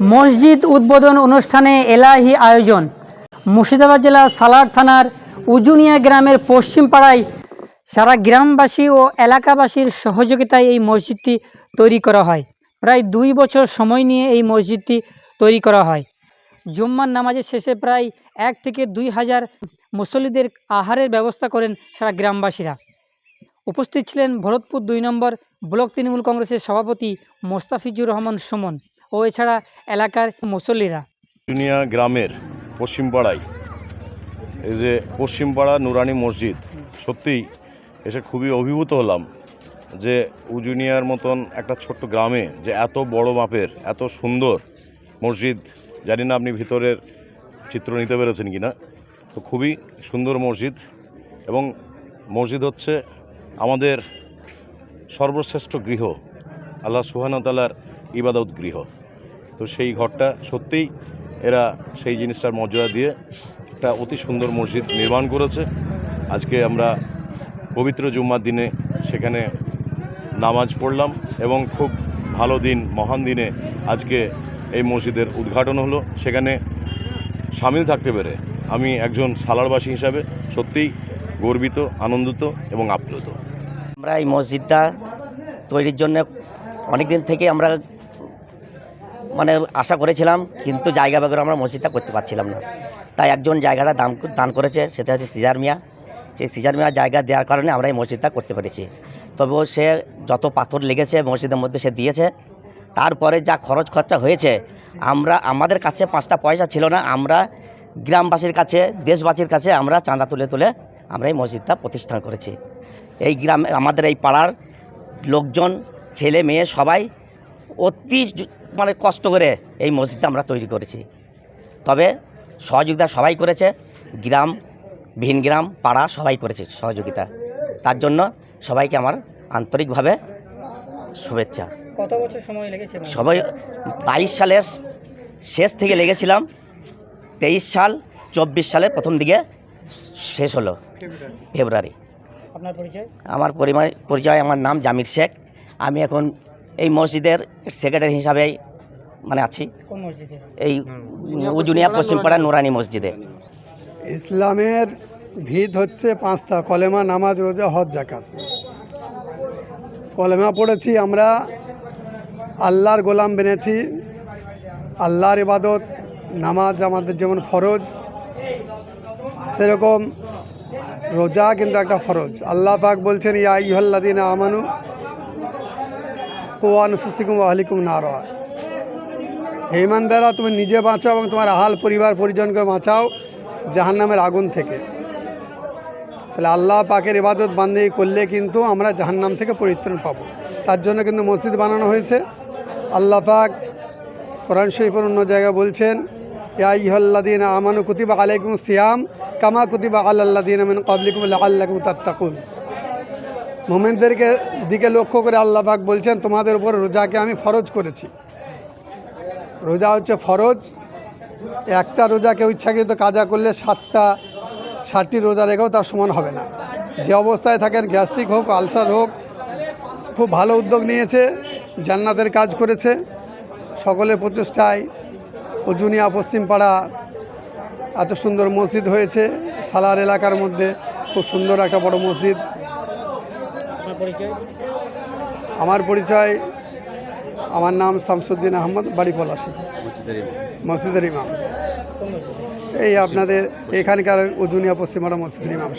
মসজিদ উদ্বোধন অনুষ্ঠানে এলাহি আয়োজন। মুর্শিদাবাদ জেলার সালার থানার উজুনিয়া গ্রামের পশ্চিম পাড়ায় সারা গ্রামবাসী ও এলাকাবাসীর সহযোগিতায় এই মসজিদটি তৈরি করা হয়। প্রায় দুই বছর সময় নিয়ে এই মসজিদটি তৈরি করা হয়। জুম্মার নামাজের শেষে প্রায় এক থেকে দুই হাজার মুসল্লিদের আহারের ব্যবস্থা করেন সারা গ্রামবাসীরা। উপস্থিত ছিলেন ভরতপুর দুই নম্বর ব্লক তৃণমূল কংগ্রেসের সভাপতি মোস্তাফিজুর রহমান সুমন। ও এছাড়া এলাকার মুসল্লিরা। জুনিয়া গ্রামের পশ্চিমপাড়ায়, এই যে পশ্চিমপাড়া নুরানি মসজিদ, সত্যিই এসে খুবই অভিভূত হলাম যে উজুনিয়ার মতন একটা ছোট্ট গ্রামে যে এত বড় মাপের, এত সুন্দর মসজিদ, জানি না আপনি ভিতরের চিত্র নিতে পেরেছেন কি না তো খুবই সুন্দর মসজিদ এবং মসজিদ হচ্ছে আমাদের সর্বশ্রেষ্ঠ গৃহ, আল্লাহ সুহানতালার ইবাদত গৃহ। তো সেই ঘরটা সত্যিই এরা সেই জিনিসটার মর্যাদা দিয়ে একটা অতি সুন্দর মসজিদ নির্মাণ করেছে। আজকে আমরা পবিত্র জুম্মার দিনে সেখানে নামাজ পড়লাম এবং খুব ভালো দিন, মহান দিনে আজকে এই মসজিদের উদ্ঘাটন হলো। সেখানে সামিল থাকতে পেরে আমি একজন সালারবাসী হিসাবে সত্যিই গর্বিত, আনন্দিত এবং আপ্লুত। আমরা এই মসজিদটা তৈরির জন্য অনেক দিন থেকে আমরা মানে আশা করেছিলাম, কিন্তু জায়গা বেগর আমরা মসজিদটা করতে পারছিলাম না। তাই একজন জায়গাটা দান দান করেছে, সেটা হচ্ছে সিজার মিয়া। সেই সিজার মিয়া জায়গা দেওয়ার কারণে আমরা এই মসজিদটা করতে পেরেছি। তবুও সে যত পাথর লেগেছে মসজিদের মধ্যে সে দিয়েছে। তারপরে যা খরচ খরচা হয়েছে, আমরা, আমাদের কাছে পাঁচটা পয়সা ছিল না, আমরা গ্রামবাসীর কাছে, দেশবাসীর কাছে আমরা চাঁদা তুলে তুলে আমরা এই মসজিদটা প্রতিষ্ঠান করেছি। এই গ্রামে, আমাদের এই পাড়ার লোকজন, ছেলে, মেয়ে সবাই অতি মানে কষ্ট করে এই মসজিদটা আমরা তৈরি করেছি। তবে সহযোগিতা সবাই করেছে গ্রাম ভিন গ্রাম পাড়া সবাই করেছে সহযোগিতা। তার জন্য সবাইকে আমার আন্তরিকভাবে শুভেচ্ছা। কত বছর সময় লেগেছে সবাই বাইশ সালের শেষ থেকে লেগেছিলাম তেইশ সাল চব্বিশ সালের প্রথম দিকে শেষ হলো ফেব্রুয়ারি। আপনার পরিচয়? আমার পরিবার পরিচয় আমার নাম জামির শেখ। আমি এখন এই মসজিদের সেক্রেটারি হিসাবে মানে আছি। এই উজুনিয়া পশ্চিমপাড়া নুরানি মসজিদে। ইসলামের ভিত হচ্ছে পাঁচটা কলেমা নামাজ রোজা হজ জাকাত কলেমা পড়েছি আমরা আল্লাহর গোলাম বেনেছি আল্লাহর ইবাদত নামাজ আমাদের যেমন ফরজ সেরকম রোজা কিন্তু একটা ফরজ। আল্লাহ পাক বলছেন ইয়া ইহল্লাদিন আমানু কোয়ান ফুসিকুম আহলিকুম না রয় হে ইমানদারা তুমি নিজে বাঁচাও এবং তোমার আহাল পরিবার পরিজনকে বাঁচাও জাহান্নামের আগুন থেকে। তাহলে আল্লাহ পাকের ইবাদত বান্দি করলে কিন্তু আমরা জাহান্নাম থেকে পরিত্রাণ পাবো। তার জন্য কিন্তু মসজিদ বানানো হয়েছে। আল্লাহ পাক কোরআন শরীফের অন্য জায়গায় বলছেন, ইয়া ইহল্লাদিন আমানু কুতিবা আলাইকুম সিয়াম কামা কুতিবা আল্লাদিন আমিন কাবলিকুম আল্লাকুম তাত্তাকুন। মোমেনদেরকে দিকে লক্ষ্য করে আল্লাহ পাক বলছেন, তোমাদের উপর রোজাকে আমি ফরজ করেছি। রোজা হচ্ছে ফরজ। একটা রোজাকে ইচ্ছাকৃত কাজা করলে ষাটটা ষাটটি রোজা রেখেও তার সমান হবে না। যে অবস্থায় থাকেন, গ্যাস্ট্রিক হোক, আলসার হোক, খুব ভালো উদ্যোগ নিয়েছে, জান্নাতের কাজ করেছে। সকলের প্রচেষ্টায় অজুনিয়া পশ্চিমপাড়া এত সুন্দর মসজিদ হয়েছে। সালার এলাকার মধ্যে খুব সুন্দর একটা বড় মসজিদ। পরিচয়? আমার পরিচয় আমার নাম শামসুদ্দিন আহমদ বাড়ি পলাশি। মসজিদের ইমাম। এই আপনাদের এখানকার উজুনিয়া পশ্চিমবঙ্গ মসজিদের ইমাম।